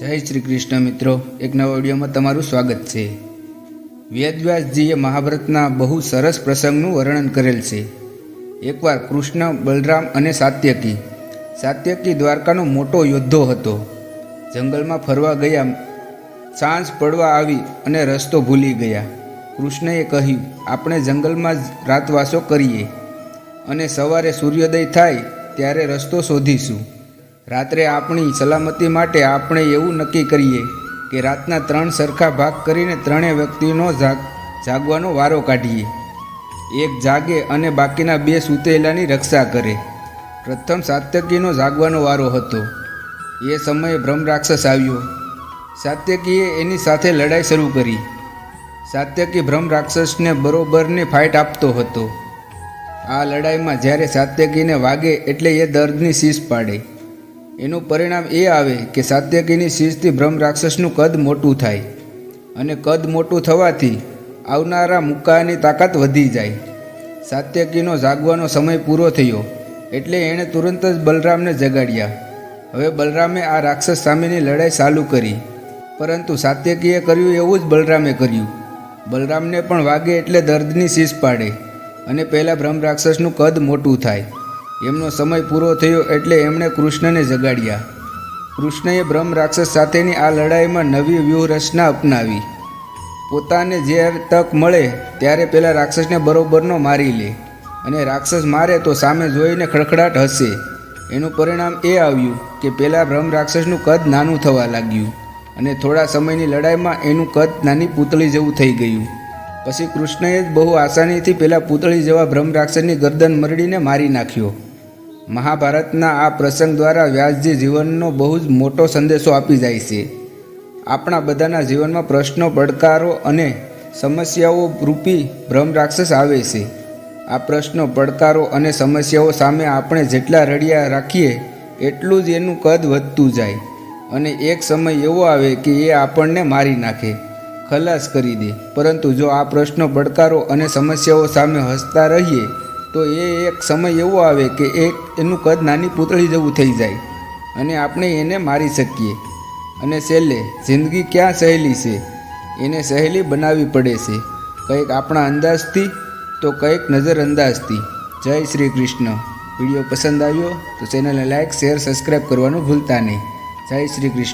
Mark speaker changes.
Speaker 1: જય શ્રી કૃષ્ણ મિત્રો. એક નવા વિડીયોમાં તમારું સ્વાગત છે. વેદવ્યાસજીએ મહાભારતના બહુ સરસ પ્રસંગનું વર્ણન કરેલ છે. એકવાર કૃષ્ણ, બલરામ અને સાત્યકી સાત્યકી દ્વારકાનો મોટો યોદ્ધો હતો. જંગલમાં ફરવા ગયા, સાંજ પડવા આવી અને રસ્તો ભૂલી ગયા. કૃષ્ણએ કહ્યું, આપણે જંગલમાં જ રાતવાસો કરીએ. અને સવારે સૂર્યોદય થાય ત્યારે રસ્તો શોધીશું. રાત્રે આપણી સલામતી માટે આપણે એવું નક્કી કરીએ કે રાતના ત્રણ સરખા ભાગ કરીને ત્રણેય વ્યક્તિનો જાગ, જાગવાનો વારો કાઢીએ. એક જાગે અને બાકીના બે સૂતેલાની રક્ષા કરે. પ્રથમ સાત્યકીનો જાગવાનો વારો હતો. એ સમયે બ્રહ્મ રાક્ષસ આવ્યો. સાત્યકીએ એની સાથે લડાઈ શરૂ કરી. સાત્યકી રાક્ષસને બરોબરની ફાઇટ આપતો હતો. આ લડાઈમાં જ્યારે સાત્યકીને વાગે એટલે એ દર્દની શીશ પાડે. એનું પરિણામ એ આવે કે સાત્યકીની શીશથી બ્રહ્મ રાક્ષસનું કદ મોટું થાય અને કદ મોટું થવાથી આવનારા મુક્કાની તાકાત વધી જાય. સાત્યકીનો જાગવાનો સમય પૂરો થયો એટલે એણે તુરંત જ બલરામને જગાડ્યા. હવે બલરામે આ રાક્ષસ સામેની લડાઈ ચાલુ કરી. પરંતુ સાત્યકીએ કર્યું એવું જ બલરામે કર્યું. બલરામને પણ વાગે એટલે દર્દની શીશ પાડે અને પહેલાં બ્રહ્મ રાક્ષસનું કદ મોટું થાય. એમનો સમય પૂરો થયો એટલે એમણે કૃષ્ણને જગાડ્યા. કૃષ્ણએ બ્રહ્મ રાક્ષસ સાથેની આ લડાઈમાં નવી વ્યૂહરચના અપનાવી. પોતાને જ્યારે તક મળે ત્યારે પેલા રાક્ષસને બરોબરનો મારી લે અને રાક્ષસ મારે તો સામે જોઈને ખડખડાટ હશે એનું પરિણામ એ આવ્યું કે પેલા બ્રહ્મ રાક્ષસનું કદ નાનું થવા લાગ્યું અને થોડા સમયની લડાઈમાં એનું કદ નાની પૂતળી જેવું થઈ ગયું. પછી કૃષ્ણએ જ બહુ આસાનીથી પેલા પૂતળી જેવા બ્રહ્મ રાક્ષસની ગરદન મરડીને મારી નાખ્યો. મહાભારતના આ પ્રસંગ દ્વારા વ્યાસજી જીવનનો બહુ જ મોટો સંદેશો આપી જાય છે. આપણા બધાના જીવનમાં પ્રશ્નો, પડકારો અને સમસ્યાઓ રૂપી ભ્રમ રાક્ષસ આવે છે. આ પ્રશ્નો, પડકારો અને સમસ્યાઓ સામે આપણે જેટલા રડિયા રાખીએ, એટલું જ એનું કદ વધતું જાય. અને એક સમય એવો આવે કે એ આપણને મારી નાખે. ખલાસ કરી દે. પરંતુ જો આ પ્રશ્નો, પડકારો અને સમસ્યાઓ સામે હસતા રહીએ તો એ એક સમય એવો આવે કે એક એનું કદ નાની પૂતળી જેવું થઈ જાય અને આપણે એને મારી શકીએ. અને છેલ્લે, જિંદગી ક્યાં સહેલી છે? એને સહેલી બનાવવી પડે છે. કંઈક આપણા અંદાજથી તો કંઈક નજરઅંદાજથી. જય શ્રી કૃષ્ણ. વીડિયો પસંદ આવ્યો તો ચેનલને લાઇક શેર, સબસ્ક્રાઈબ કરવાનું ભૂલતા નહીં. જય શ્રી કૃષ્ણ.